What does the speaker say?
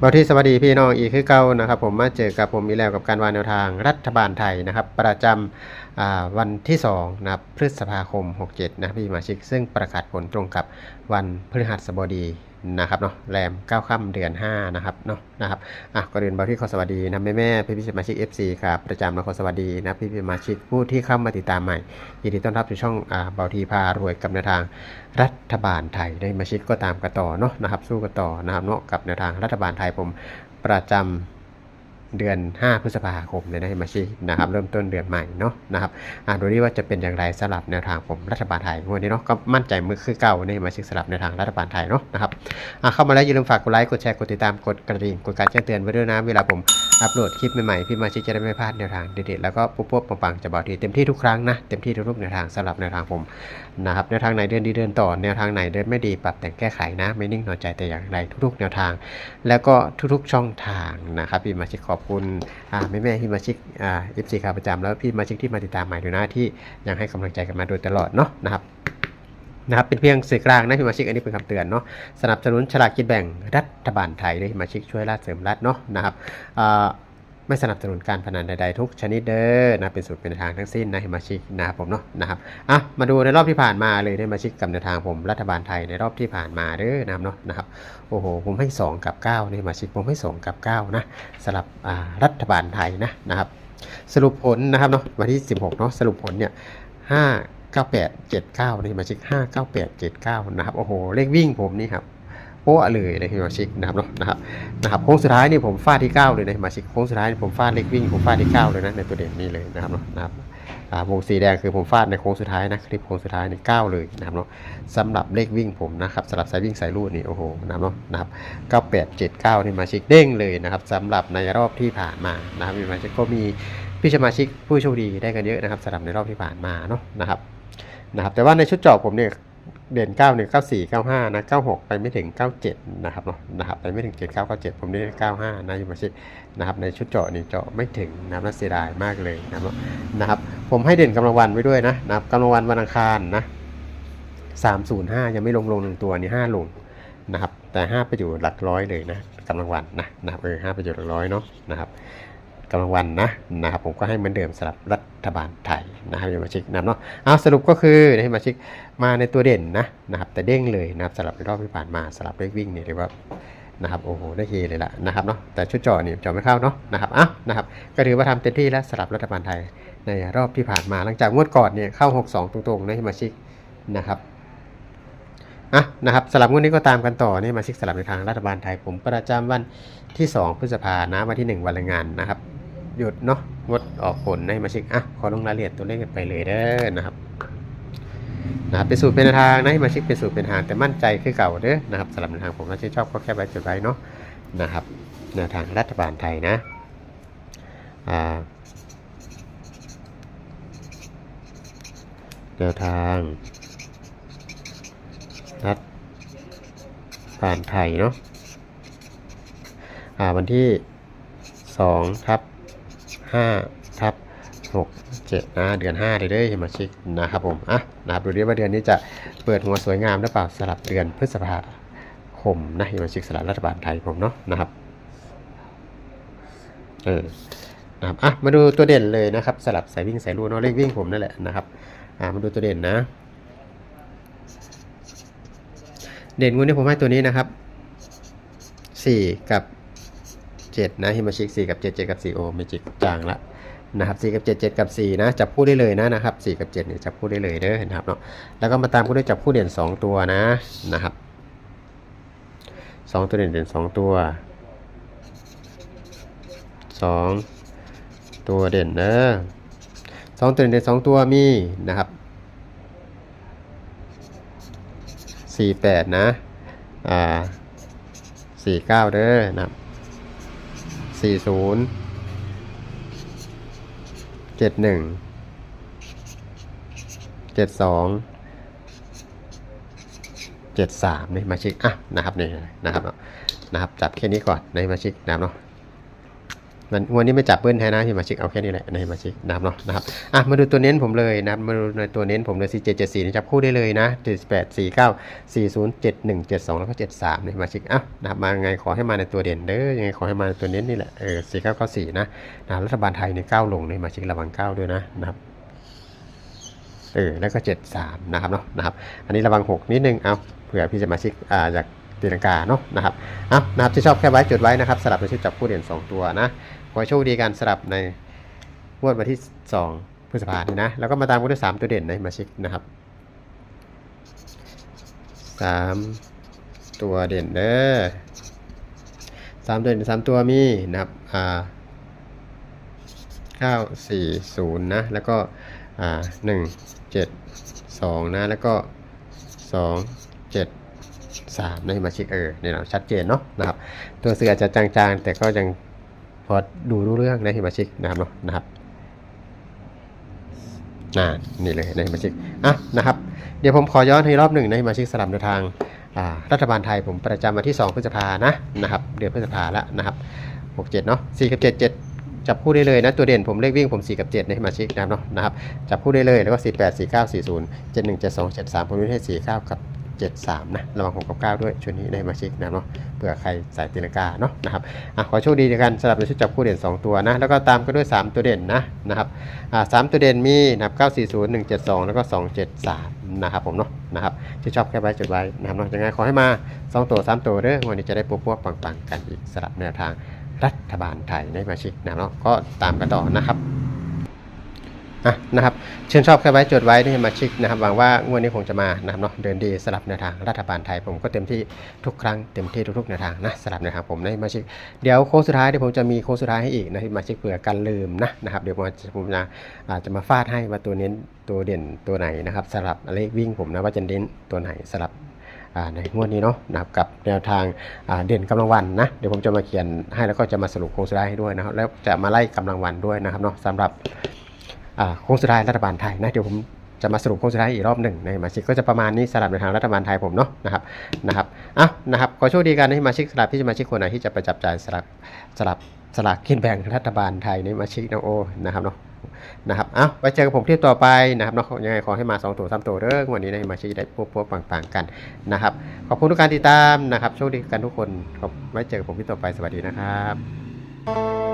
บอที่สวัสดีพี่น้องอีกคือเก่านะครับ ผมมาเจอกับผมอีกแล้วกับการวางแนวทางรัฐบาลไทยนะครับ ประจำอ่าวันที่2นะครับพฤษภาคม 67 นะพี่สมาชิก ซึ่งประกาศผลตรงกับวันพฤหัสบดี นะครับเนาะแรม9ค่ำเดือน 5 นะครับเนาะนะครับอะก่อนอื่นบอที่ขอสวัสดีนะแม่แม่พี่พี่สมาชิก FC ครับประจำและขอสวัสดีนะพี่พี่สมาชิกผู้ที่เข้ามาติดตามใหม่ยินดีต้อนรับสู่ช่องอ่าเบาทีพารวยกับแนวทางรัฐบาลไทยได้มาชิกก็ตามกันต่อเนาะนะครับสู้กันต่อนะครับเนาะกับแนวทางรัฐบาลไทยผมประจำ เดือน 5 พฤษภาคมเลยนะมาชินะครับเริ่มต้นเดือนใหม่เนาะนะครับอ่าดูดิว่าจะเป็นอย่างไรสลับแนวทางผมรัฐบาลไทยวดนี้เนาะก็มั่นใจมือคือเก่าในมาชิกสลับแนวทางรัฐบาลไทยเนาะนะครับอ่าเข้ามาแล้วอย่าลืมฝากกดไลค์กดแชร์กดติดตามกดกระดิ่งกดการแจ้งเตือนไว้ด้วยนะเวลาผมอัปโหลดคลิปใหม่ๆพี่มาชิกจะได้ไม่พลาดแนวทางเด็ดๆแล้วก็ปุ๊บปุ๊บปังๆจะบอกทีเต็มที่ทุกครั้งนะเต็มที่ทุกๆแนวทางสำหรับแนวทางผม นะครับแนวทางไหนเดินดีเดินต่อแนวทางไหนเดินไม่ดีปรับแต่งแก้ไขนะ ไม่นิ่งนอนใจแต่อย่างใดทุกๆ แนวทาง แล้วก็ทุกๆช่องทางนะครับพี่มาชิกขอบคุณอ่าแม่แม่ๆพี่มาชิกอ่าเอฟซีขาประจำแล้วพี่มาชิกที่มาติดตามใหม่ด้วยนะที่ยังให้กำลังใจกันมาโดยตลอดเนาะนะครับนะครับเป็นเพียงสื่อกลางนะพี่มาชิกอันนี้เป็นคำเตือนเนาะสนับสนุนฉลากกินแบ่งรัฐบาลไทยเลยพี่มาชิกช่วยราชเสริมรัฐเนาะนะครับอ่า ไม่สนับสนุนการพนันใดๆทุกชนิดเด้อนะเป็นสูตรเป็นทางทั้งสิ้นนะเฮมาชิกนะครับผมเนาะนะครับอะมาดูในรอบที่ผ่านมาเลยได้มาชิกกับในวทางผมรัฐบาลไทยในรอบที่ผ่านมาเด้อนะครับเนาะนะครับโอ้โหผมให้ 2 กับ9เนี่ยมาชิกผมให้ 2 กับ 9 นะสลับอ่ารัฐบาลไทยนะนะครับสรุปผลนะครับเนาะวันที่ 16เนาะสรุปผลเนี่ย5 98 79นี่มาชิก5 98 79 นะครับ โอ้โห เลขวิ่งผมนี่ครับ โป๊ะเลยเลยที่มาชิกนะครับเนาะนะครับนะครับโค้งสุดท้ายนี่ผมฟาดที่ 9 เลยในะมาชิกโค้งสุดท้ายนี่ผมฟาดเล็กวิ่งผมฟาดที่ 9 เลยนะในตัวเด่นนี่เลยนะครับเนาะนะครับวงสีแดงคือผมฟาดในโค้งสุดท้ายนะคลิปโค้งสุดท้ายนี่9เลยนะครับเนาะสำหรับเลขวิ่งผมนะครับสำหรับสายวิ่งสายรูดนี่โอ้โหนะครับเนาะนะครับ98 79นี่มาชิกเด้งเลยนะครับสำหรับในรอบที่ผ่านมานะครับมีมาชิกก็มีพี่สมาชิกผู้โชคดีได้กันเยอะนะครับสำหรับในรอบที่ผ่านมาเนาะนะครับนะครับแต่ว่าในชุดจอบผมเนี่ย เด่น 9 1 9 4 9 5 นะ 96 ไปไม่ถึง 97 นะครับเนาะนะครับไปไม่ถึง 79 97 ผมได้ 95 นะอยู่มาชินะครับในชุดเจาะนี่เจาะไม่ถึงนับน่าเสียดายมากเลยนะครับนะนะครับ ผมให้เด่นกำลังวันไว้ด้วยนะนะครับกำลังวันวันอังคารนะ 305 ยังไม่ลงลงหนึ่งตัวนี่ 5 ลงนะครับแต่ 5 ไปอยู่หลักร้อยเลยนะกำลังวันนะนะครับเออ5ไปอยู่หลักร้อยเนาะนะครับ กำลังวันนะนะครับผมก็ให้เหมือนเดิมสำหรับรัฐบาลไทยนะครับอย่ามาชิกนะเนาะเอาสรุปก็คือให้มาชิกมาในตัวเด่นนะนะครับแต่เด้งเลยนะครับสำหรับรอบที่ผ่านมาสำหรับเลขวิ่งเนี่ยเรียกว่านะครับโอ้โหได้เฮเลยล่ะนะครับเนาะแต่ชุดเจอเนี่ยเจอไม่เข้าเนาะนะครับอะนะครับก็ถือว่าทำเต็มที่แล้วสำหรับรัฐบาลไทยในรอบที่ผ่านมาหลังจากงวดก่อนเนี่ยเข้า 62 ตรงๆนะให้มาชิกนะครับอะนะครับสลับงวดนี้ก็ตามกันต่อนี่มาชิกสลับในทางรัฐบาลไทยผมประจำวันที่ 2 พฤษภานะวันที่ 1 วันแรงงานนะครับ หยุดเนาะงดออกผลให้มาเช็คอะขอลงรายละเอียดตัวเลขกันไปเลยเด้อนะครับนะครับเป็นสูตรเป็นทางนะให้มาเช็คเป็นสูตรเป็นทางแต่มั่นใจคือเก่าเด้อนะครับสำหรับแนวทางผมถ้าชื่นชอบก็แค่ไว้จดไว้เนาะนะครับแนวทางรัฐบาลไทยนะอ่าแนวทางรัฐบาลไทยเนาะอ่าวันที่2ทับ 5ทับ6 7นะเดือน5เลยเด้อเฮมาชิกนะครับผมอะนะครับดูดิว่าเดือนนี้จะเปิดหัวสวยงามหรือเปล่าสลับเดือนพฤษภาคมนะเฮมาชิกสลับรัฐบาลไทยผมเนาะนะครับเออนะครับอะมาดูตัวเด่นเลยนะครับสลับสายวิ่งสายรูดเนาะเลขวิ่งผมนั่นแหละนะครับอะมาดูตัวเด่นนะ เด่นงูนี่ผมให้ตัวนี้นะครับ 4 กับ 7 นะฮิมาชิก4กับ 7 7 กับ4โอเมจิกจางละนะครับ4กับ 7 7 กับ 4 นะ จับคู่ได้เลยนะนะครับ4กับ7เนี่ยจับคู่ได้เลยเด้อนะครับเนาะแล้วก็มาตามคู่ด้วยจับคู่เด่น 2 ตัวนะนะครับ2ตัวเด่นเด่น2 ตัว 2 ตัวเด่นเด้อสองตัวเด่นเด่น2ตัวมีนะครับ48 นะ อ่า 49 เด้อนะครับ สี่ศูนย์เจ็ดหนึ่งเจ็ดสองเจ็ดสามนี่มาชิกอะนะครับนี่นะครับนะนะครับจับแค่นี้ก่อนในมาชิกนะครับเนาะ มันงวนี้ไม่จับเบิ้ลแท้นะพี่มาชิกเอาแค่นี้แหละนะพี่มาชิกนะครับเนาะนะครับอะมาดูตัวเน้นผมเลยนะครับมาดูในตัวเน้นผมเลย4 7 7 4นี่จับคู่ได้เลยนะ78 49 40 71 72แล้วก็73นี่มาชิกอะนะครับมาไงขอให้มาในตัวเด่นเด้อยังไงขอให้มาในตัวเน้นนี่แหละเออ4994นะนะรัฐบาลไทยเนี่ยก้าลงนี่มาชิกระวังเก้าด้วยนะนะครับเออแล้วก็ 73 นะครับเนาะนะครับ อันนี้ระวัง 6 นิดนึง เอาเผื่อพี่จะมาชิกอ่าอยาก ตีลังกาเนาะนะครับเอานะครับที่ชอบแค่ไว้จดไว้นะครับสลับในชุดจับคู่เด่นสองตัวนะขอโชคดีกันสลับในงวดวันที่ 2 พฤษภาคมนี้นะ แล้วก็มาตามกันด้วย3ตัวเด่นในมาชิกนะครับ 3 ตัวเด่นเด้อสามตัวเด่นสามตัวมีนะครับอ่าเก้าสี่ศูนย์นะ แล้วก็อ่าหนึ่งเจ็ดสองนะ แล้วก็สองเจ็ด สามในมาชิกเออเนี่ยเราชัดเจนเนาะนะครับ ตัวเสืออาจจะจางๆ แต่ก็ยังพอดูรู้เรื่องในฮิมาชิกนะครับเนาะนะครับน่านี่เลยในฮิมาชิกอะนะครับ เดี๋ยวผมขอย้อนให้รอบหนึ่งในฮิมาชิกสลับแนทางรัฐบาลไทยผมประจำวันที่ 2 พฤษภานะนะครับ เดือนพฤษภาแล้วนะครับ6 7เนาะ4กับ7 7 จับคู่ได้เลยนะ ตัวเด่นผมเลขวิ่งผม 4 กับ 7 ในมาชิกนะครับเนาะนะครับ จับคู่ได้เลยแล้วก็ 48 49 40 71 72 73 ผมวิ่งให้ 49 กับ 73 นะ ระวัง6กับ 9 ด้วยชุดนี้ในฮิมาชิกนะเนาะเผื่อใครสายตีลังกาเนาะนะครับอะขอโชคดีในการสลับในชุดจับคู่เด่น 2 ตัวนะ แล้วก็ตามก็ด้วย 3 ตัวเด่นนะนะครับอ่าสามตัวเด่นมีนะครับ940 172 แล้วก็ 273 นะครับผมเนาะนะครับที่ชอบแค่ไว้จดไว้นะครับเนาะยังไงขอให้มา 2 ตัว 3 ตัวเด้อวันนี้จะได้ปุ๊บปุ๊บปังๆกันอีกสลับแนวทางรัฐบาลไทยในมาชิกนะเนาะก็ตามกันต่อนะครับะนะครับเชิญชอบแค่ไว้จดไว้ที่มาชิกนะครับหวังว่างวดนี้คงจะมานะครับเนาะเดินดีสลับแนวทางรัฐบาลไทยผมก็เต็มที่ทุกครั้งเต็มที่ทุกๆแนวทางนะสลับแนวทางผมในมาชิกเดี๋ยวโค้งสุดท้ายเดี๋ยวผมจะมีโค้งสุดท้ายให้อีกนะที่มาชิกเผื่อกันลืมนะนะครับเดี๋ยวผมจะผมจะอาจจะมาฟาดให้ว่าตัวเน้นตัวเด่นตัวไหนนะครับสลับเลขวิ่งผมนะว่าจะเน้นตัวไหนสลับในงวดนี้เนาะนะครับกับแนวทางเด่นกำลังวันนะเดี๋ยวผมจะมาเขียนให้แล้วก็จะมาสรุปโค้งสุดท้ายให้ด้วยนะครับแล้วจะมาไล่กำลังวันด้วยนะครับเนาะสำหรับ โค้งสุดท้ายรัฐบาลไทยนะเดี๋ยวผมจะมาสรุปโค้งสุดท้ายอีกรอบหนึ่งในมาชิกก็จะประมาณนี้สลับในทางรัฐบาลไทยผมเนาะนะครับนะครับอะนะครับขอโชคดีกันให้มาชิกสลับที่จะมาชิกคนไหนที่จะไปจับจ่ายสลับสลับสลากกินแบ่งรัฐบาลไทยในมาชิกนะโอนะครับเนาะนะครับเอ้าไว้เจอกับผมที่ต่อไปนะครับเนาะยังไงขอให้มา 2 ตัว3ตัวเด้องวันนี้ได้มาชี้ได้ปุ๊บปุ๊บปังๆกันนะครับ ขอบคุณทุกการติดตามนะครับโชคดีกันทุกคนขอบไว้เจอกับผมที่ต่อไปสวัสดีนะครับ